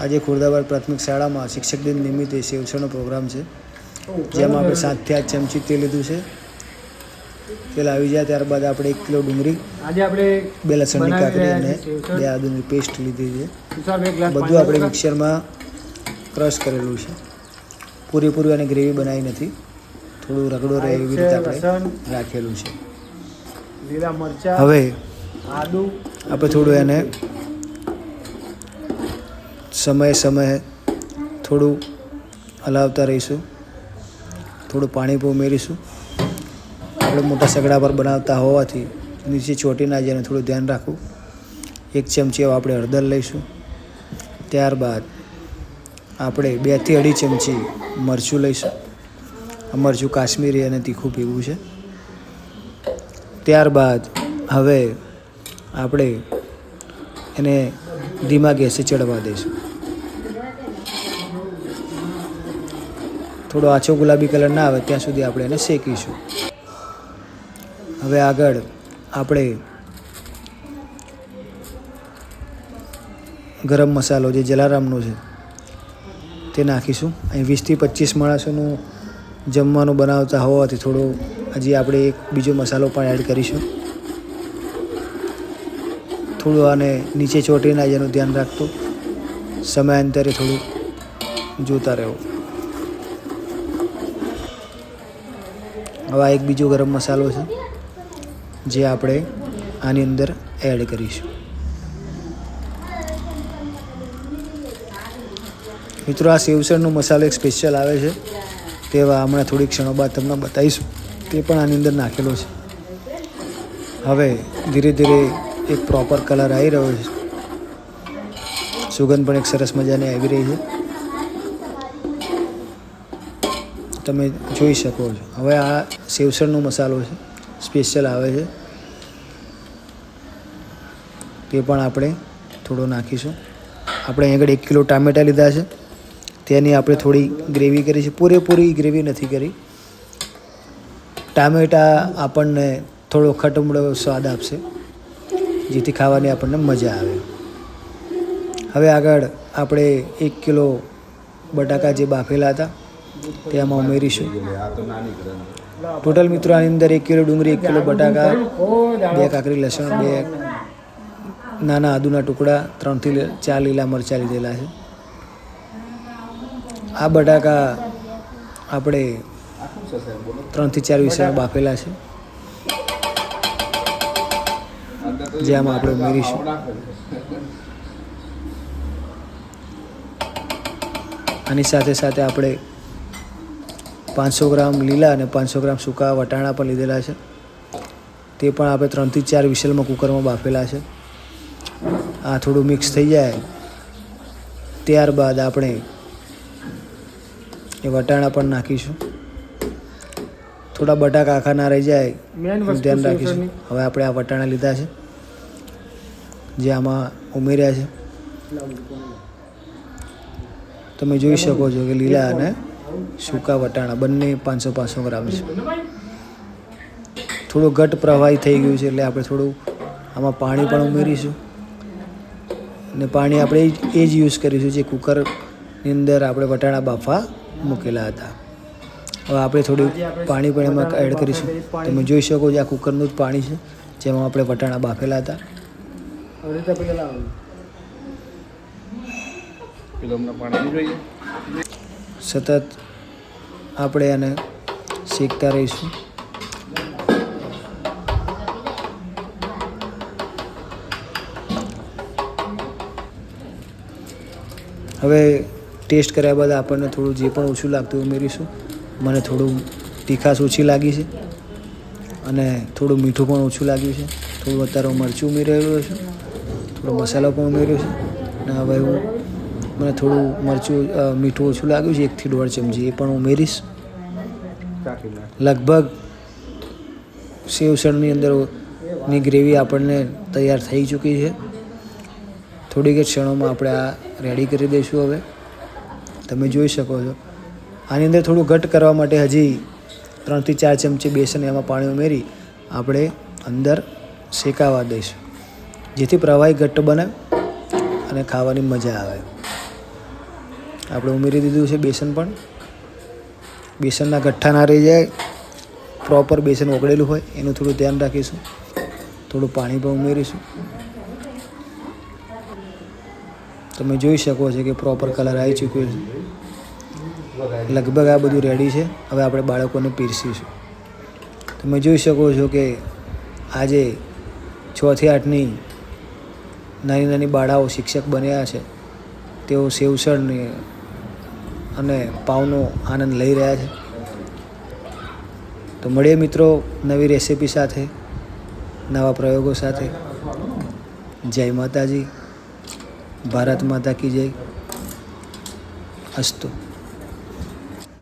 આજે ખુરદાબાદ પ્રાથમિક શાળામાં શિક્ષક દિન નિમિત્તે સેવસણનો પ્રોગ્રામ છે. જેમાં આપણે સાતથી આઠ ચમચી તેલ લીધું છે. તેલ આવી જાય ત્યારબાદ આપણે એક કિલો ડુંગળી આજે આપણે બે લસણની કાકડી અને બે આદુની પેસ્ટ લીધી છે. બધું આપણે મિક્સરમાં ક્રશ કરેલું છે. પૂરેપૂરી અને ગ્રેવી બનાવી નથી. થોડું રગડો રહે એવી રીતે આપણે રાખેલું છે. હવે આદુ આપણે થોડું એને સમયે સમયે થોડું હલાવતા રહીશું. થોડું પાણી પણ ઉમેરીશું આપણે મોટા સગડા પર બનાવતા હોવાથી નીચે ચોટી ના જાય થોડું ધ્યાન રાખવું. એક ચમચી આપણે હળદર લઈશું. ત્યારબાદ આપણે બેથી અઢી ચમચી મરચું લઈશું. આ મરચું કાશ્મીરી અને તીખું પીવું છે. ત્યારબાદ હવે આપણે એને ધીમા ગેસે ચડવા દઈશું. થોડો આછો ગુલાબી કલર ના આવે, ત્યાં સુધી આપણે એને શેકીશું. હવે આગળ આપણે ગરમ મસાલો જે જલારામનો છે, તે નાખીશું. અહીં વીસથી પચીસ માણસોનું જમવાનું બનાવતા હોવાથી થોડો હજી આપણે એક બીજો મસાલો પણ એડ કરીશું. થોડું આને નીચે ચોંટી ના જેનું ધ્યાન રાખતું સમયાંતરે થોડું જોતા રહેવું હવે આ એક બીજો ગરમ મસાલો છે, જે આપણે આની અંદર એડ કરીશું. મિત્રો, આ સેવસણનો મસાલો એક સ્પેશિયલ આવે છે તેવા હમણાં થોડીક ક્ષણો બાદ તમને બતાવીશું. તે પણ આની અંદર નાખેલો છે. હવે ધીરે ધીરે એક પ્રોપર કલર આવી રહ્યો છે. સુગંધ પણ એક સરસ મજાની આવી રહી છે. તમે જોઈ શકો છો. હવે આ સેવસણનો મસાલો છે. સ્પેશિયલ આવે છે. તે પણ આપણે થોડો નાખીશું. આપણે અહીં આગળ એક કિલો ટામેટાં લીધા છે. તેની આપણે થોડી ગ્રેવી કરી છે. પૂરેપૂરી ગ્રેવી નથી કરી. ટામેટાં આપણને થોડો ખટમડો સ્વાદ આપશે, જેથી ખાવાની આપણને મજા આવે. હવે આગળ આપણે એક કિલો બટાકા જે બાફેલા હતા તેમાં ઉમેરીશું. ટોટલ મિત્રો આની અંદર એક કિલો ડુંગળી, એક કિલો બટાકા, બે કાકરી, લસણ, બે નાના આદુના ટુકડા, ત્રણથી ચાર લીલા મરચાં લીધેલા છે. આ બટાકા આપણે ત્રણથી ચાર વિષય બાફેલા છે. જે આમાં આપણે ઉમેરીશું. આની સાથે સાથે આપણે પાંચસો ગ્રામ લીલા અને પાંચસો ગ્રામ સૂકા વટાણા પણ લીધેલા છે. તે પણ આપણે ત્રણથી ચાર વિસલમાં કુકરમાં બાફેલા છે. આ થોડું મિક્સ થઈ જાય. ત્યારબાદ આપણે એ વટાણા પણ નાખીશું. થોડા બટાકા આખા ના રહી જાય ધ્યાન રાખીશું. હવે આપણે આ વટાણા લીધા છે. જે આમાં ઉમેર્યા છે. તમે જોઈ શકો છો કે લીલા અને સૂકા વટાણા, બંને પાંચસો પાંચસો ગ્રામ છે. થોડું ઘટ પ્રવાહી થઈ ગયું છે એટલે આપણે થોડું આમાં પાણી પણ ઉમેરીશું. અને પાણી આપણે એ જ- યુઝ કરીશું જે કુકરની અંદર આપણે વટાણા બાફા મૂકેલા હતા. હવે આપણે થોડું પાણી પણ એમાં એડ કરીશું. તમે જોઈ શકો છો આ કુકરનું જ પાણી છે, જેમાં આપણે વટાણા બાફેલા હતા. પેલા લાવો. સતત આપણે એને શેકતા રહીશું. હવે ટેસ્ટ કર્યા બાદ આપણને થોડું જે પણ ઓછું લાગતું ઉમેરીશું. મને થોડું તીખાશ ઓછી લાગી છે અને થોડું મીઠું પણ ઓછું લાગ્યું છે. થોડું અત્યારે મરચું ઉમેરેલું છે. થોડો મસાલો પણ ઉમેર્યો છે. અને હવે હું મને થોડું મરચું મીઠું ઓછું લાગ્યું છે એકથી દોઢ ચમચી. એ પણ ઉમેરીશ લગભગ સેવસણની અંદરની ગ્રેવી આપણને તૈયાર થઈ ચૂકી છે. થોડીક જ ક્ષણોમાં આપણે આ રેડી કરી દઈશું હવે. તમે જોઈ શકો છો. આની અંદર થોડું ઘટ કરવા માટે હજી ત્રણથી ચાર ચમચી બેસન એમાં પાણી ઉમેરી આપણે અંદર શેકાવા દઈશું. જેથી પ્રવાહી ઘટ્ટ બને અને ખાવાની મજા આવે. આપણે ઉમેરી દીધું છે બેસન પણ. બેસનના ગઠ્ઠા ના રહી જાય. પ્રોપર બેસન ઓગળેલું હોય, એનું થોડું ધ્યાન રાખીશું. થોડું પાણી પણ ઉમેરીશું. તમે જોઈ શકો છો કે પ્રોપર કલર આવી ચૂક્યો છે. લગભગ આ બધું રેડી છે. હવે આપણે બાળકોને પીરસીશું. તમે જોઈ શકો છો કે આજે છથી આઠની નાની નાની બાળાઓ શિક્ષક બન્યા છે. તેઓ સેવસળની અને પાવનો આનંદ લઈ રહ્યા છે. તો મળીએ મિત્રો નવી રેસિપી સાથે, નવા પ્રયોગો સાથે. જય માતાજી. ભારત માતા કી જય. અસ્તુ.